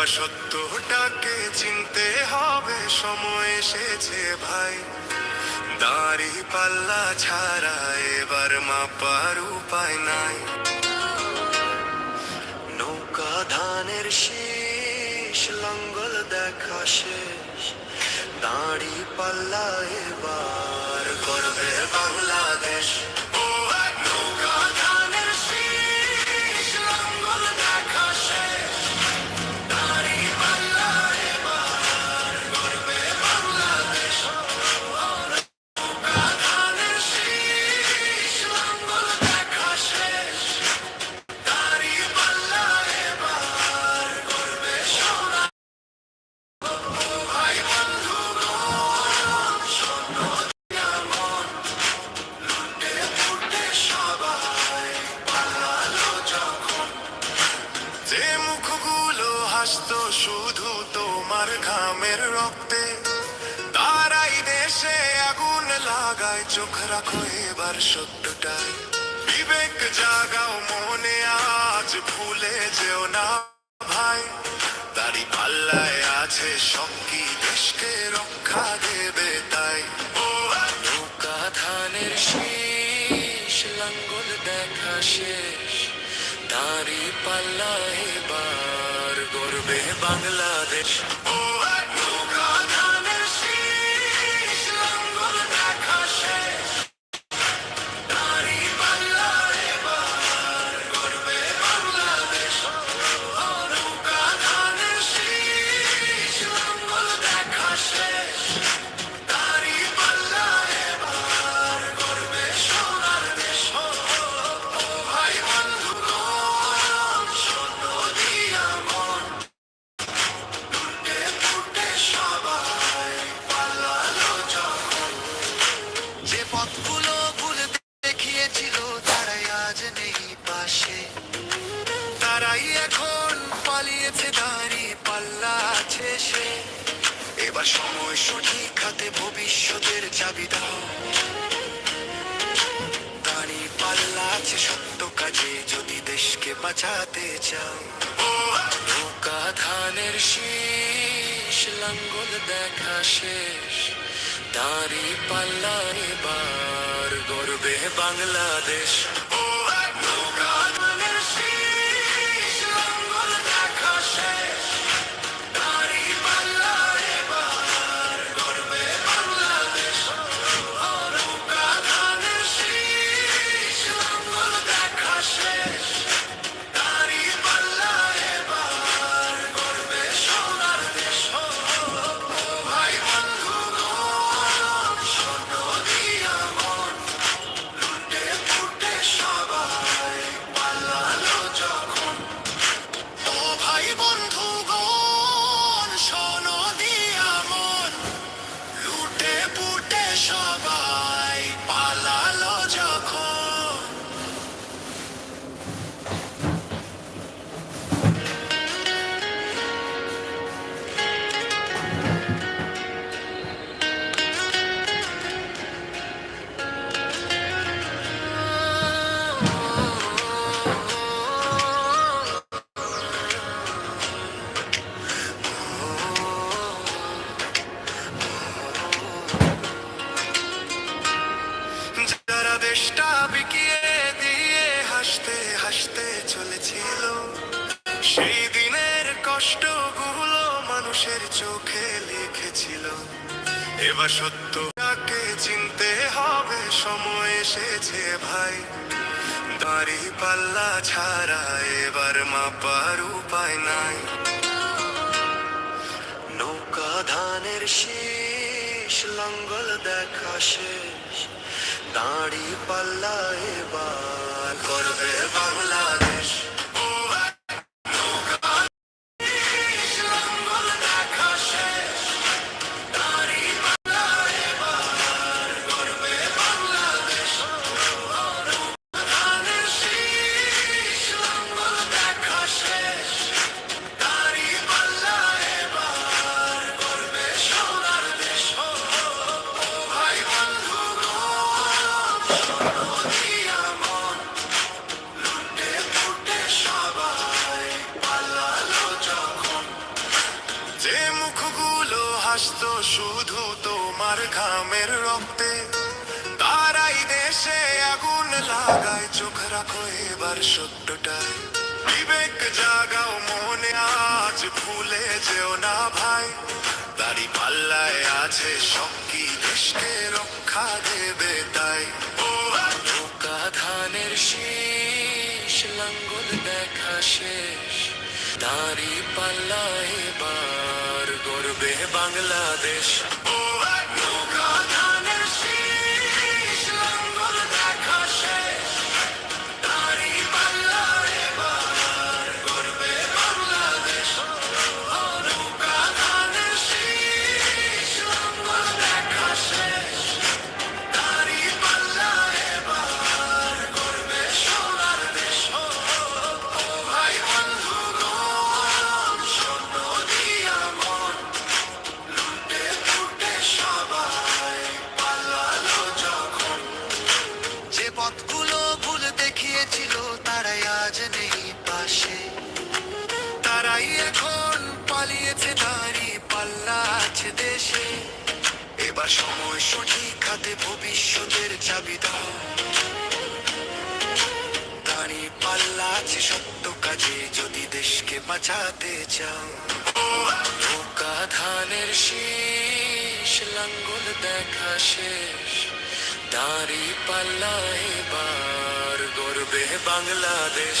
বা সত্যটাকে চিনতে হবে, সময় এসেছে ভাই। দাড়ি পাল্লা ছাড়া এবার মাপার উপায় নাই। নৌকা ধানের শেষ, লঙ্গল দেখা শেষ। দাড়ি পাল্লা এবার করবে বাংলা। তোমারই পাল্লা এবার গর্বে বাংলাদেশ আছে সত্য কাজে যদি দেশকে বাঁচাতে চাও। নৌকা ধানের শীষ, লাঙ্গল দেখা শেষ। দাঁড়ি পাল্লা এবার গর্বে বাংলাদেশ। চাপার উপায় নাই নৌকা ধানের শীষ লঙ্গল দেখা শেষ দাঁড়ি পাল্লা এবার করবে বাংলাদেশ লাগায় চোখ রাখো এবার সত্যটায় বিবেক জাগাও, মনে আজ ভুলে যেও না ভাই। দাড়ি পাল্লায় আছে শক্তি দেশকে রক্ষা দেবে তাই। ও নৌকা ধানের শীষ, লাঙ্গল দেখা শেষ। দাড়ি পাল্লা এবার গর্বে বাংলাদেশ। সময় সঠিক হাতে ভবিষ্যতের চাবি দাও। দাঁড়ি পাল্লা আছে সত্য কাজে, যদি দেশকে বাঁচাতে চাও। নৌকা ধানের শীষ, লাঙ্গল দেখা শেষ। দাঁড়ি পাল্লা এবার গর্বে বাংলাদেশ।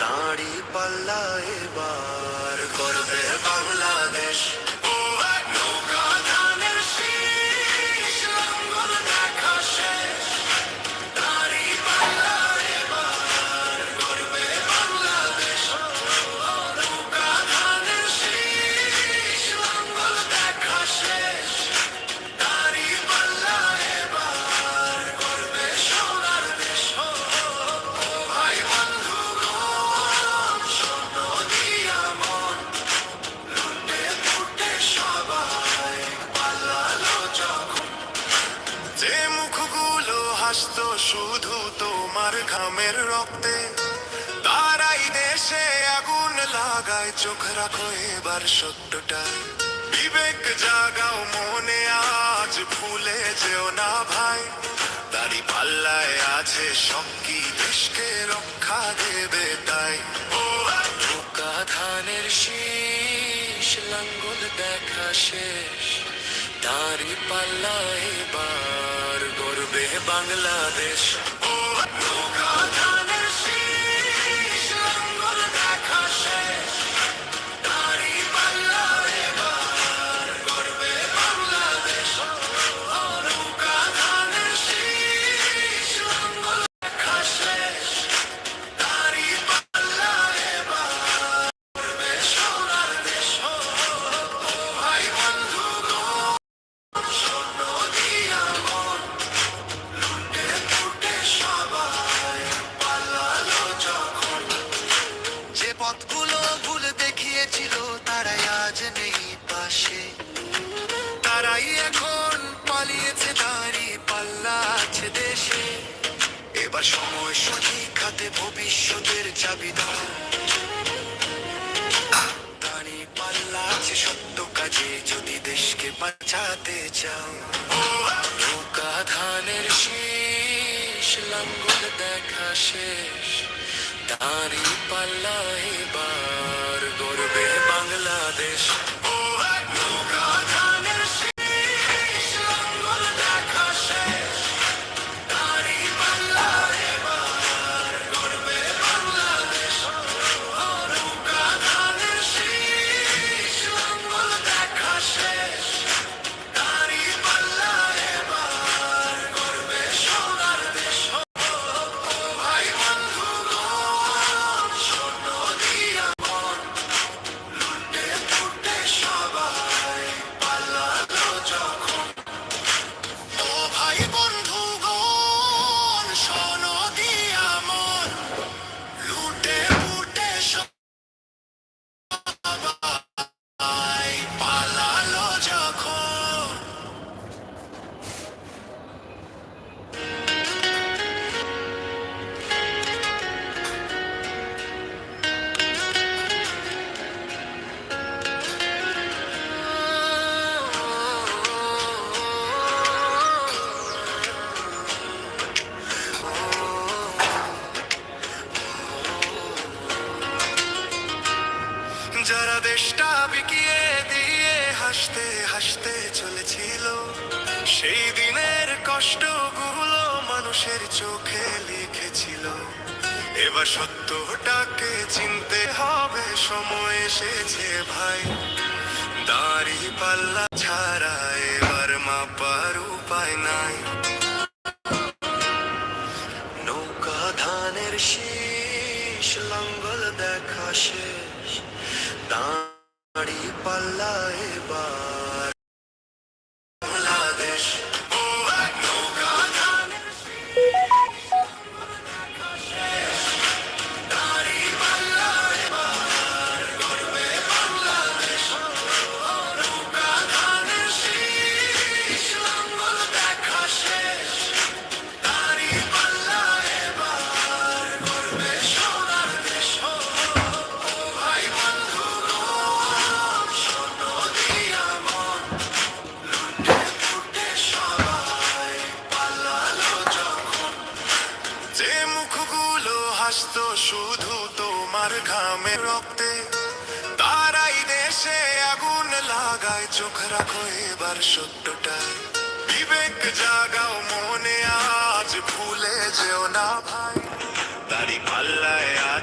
দাঁড়ি পাল্লা এবার করবে বাংলাদেশ। ঘামের রক্তে, তারাই দেশে আগুন লাগায়, চোখ রাখো এবার সত্যটা। বিবেক জাগাও মনে, আজ ভুলে যেও না ভাই। দাড়ি পাল্লায় আছে শক্তি দেশকে রক্ষা দেবে তাই। নৌকা ধানের শীষ, লাঙ্গল দেখা শেষ। দাড়ি পাল্লা এবার গর্বে বাংলাদেশ। আরে পাল্লাহে পাল্লা ছাড়া এবার মাপার উপায় নাই। নৌকা ধানের শীষ, লঙ্গল দেখা শেষ। দাঁড়ি পাল্লা এবার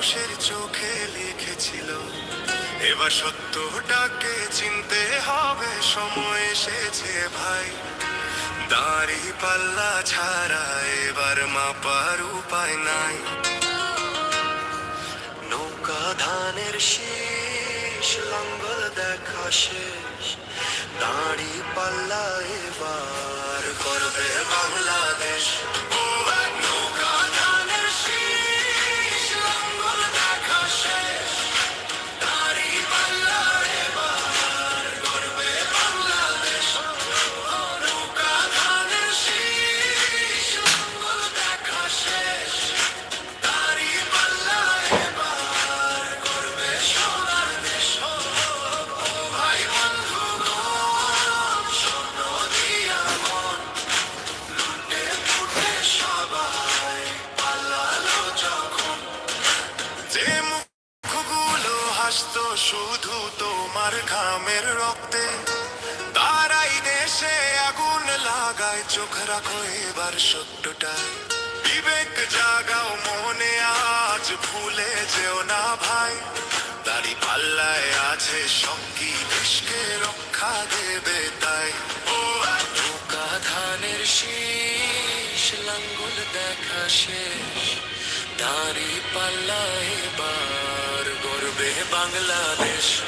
মানুষের চোখে লিখেছিল, এবার সত্যটাকে চিনতে হবে, সময় এসেছে ভাই। দাড়ি পাল্লা ছাড়া এবার মাপার উপায় নাই। নৌকা ধানের শেষ, লাঙ্গল দেখা শেষ। দাড়ি পাল্লা এবার করবে বাংলাদেশ। ঘামের রক্তে। তারাই দেশে আগুন লাগায়, চোখ রাখো এবার সত্যটা। বিবেক জাগাও মনে, আজ ভুলে যেও না ভাই। দাড়ি পাল্লায় আছে সঙ্গী দেশকে রক্ষা দেবে তাই। ও ঢোকা ধানের শীষ, লাঙ্গুল দেখা শেষ। দাড়ি পাল্লায় বার গর্বে বাংলাদেশ।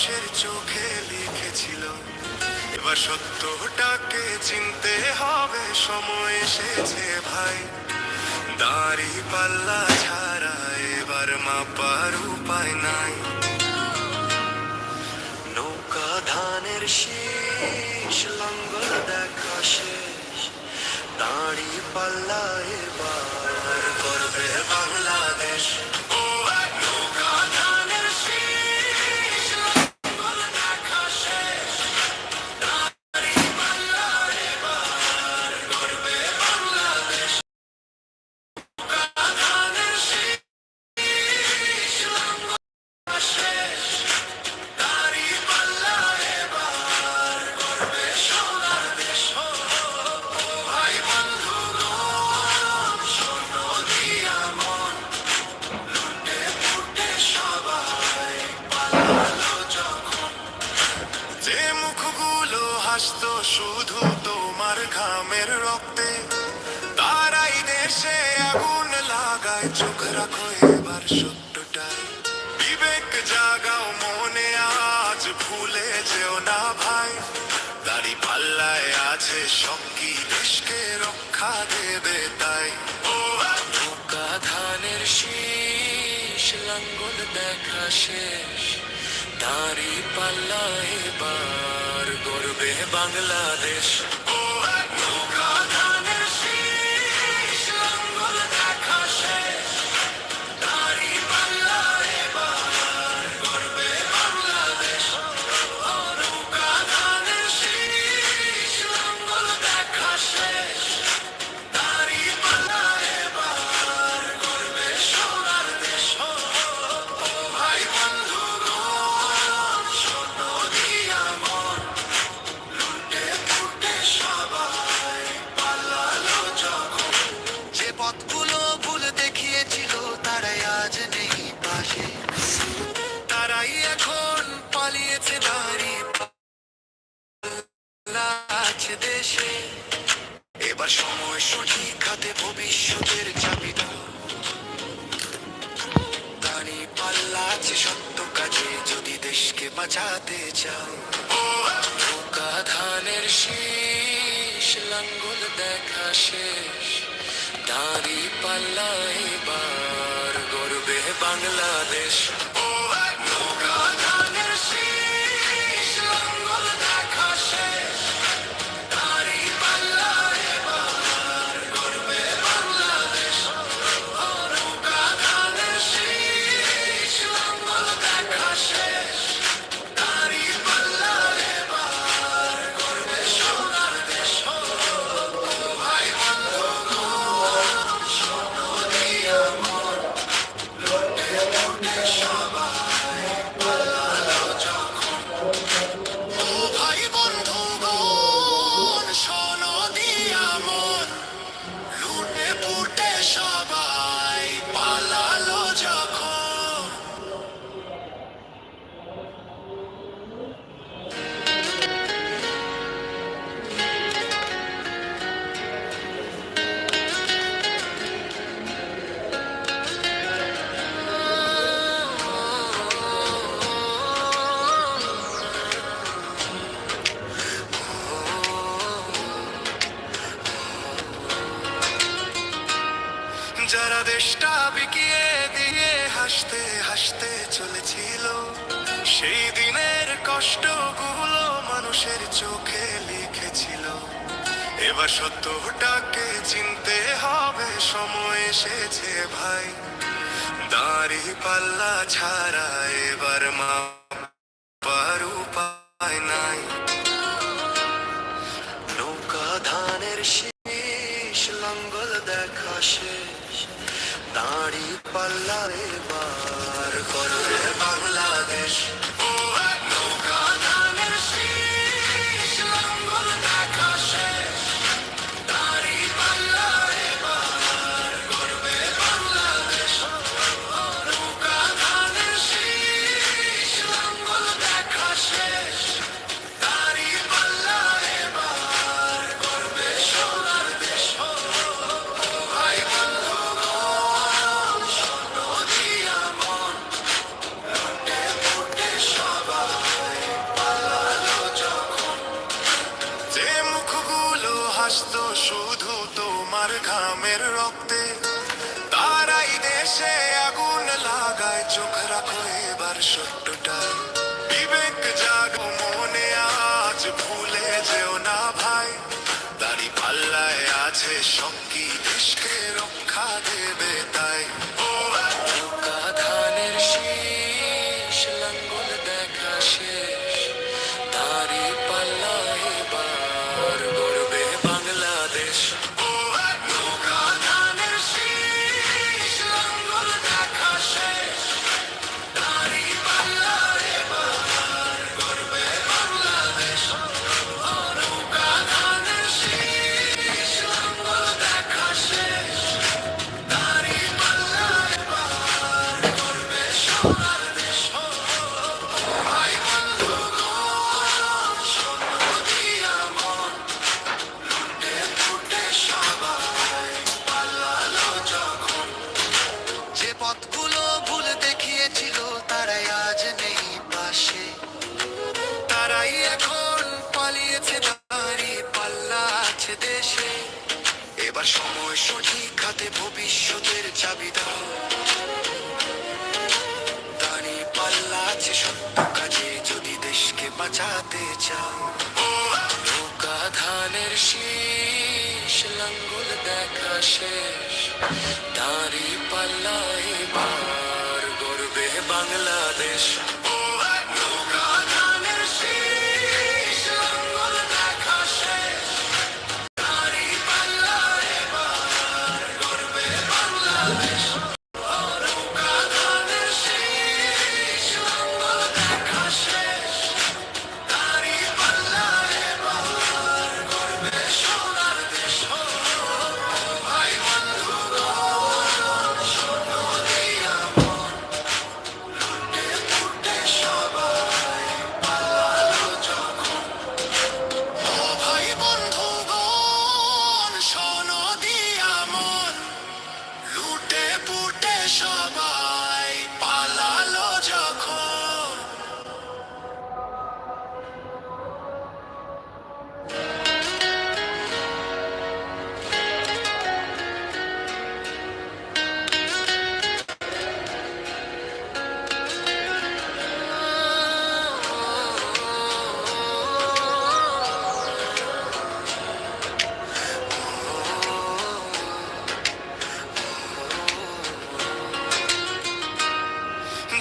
মানুষের চোখে লিখেছিল, এবার সত্যটাকে চিনতে হবে, সময় এসেছে ভাই। দাড়ি পাল্লা ছাড়া এবার মাপার উপায় নাই। নৌকা ধানের শেষ লঙ্গল দেখা শেষ। দাঁড়ি পাল্লা এবার করবে বাংলাদেশ। শেষ। তারি পাল্লা এবার গর্বে বাংলাদেশ। বাঁচাতে চাও। পোকা ধানের শীষ লাঙ্গুল দেখা শেষ। দাঁড়ি পাল্লা এবার গর্বে বাংলাদেশ। পাল্লা ছাড়া এবার মা আগুন লাগায় চোখ রাখো এবার সত্য।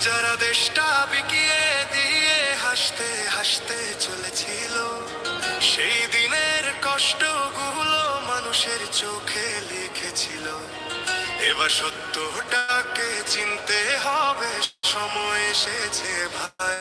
যারা দেশটা বিকিয়ে দিয়ে হাসতে হাসতে চলেছিল, সেই দিনের কষ্টগুলো মানুষের চোখে লিখেছিল। এবার সত্যটাকে চিনতে হবে, সময় এসেছে ভাই।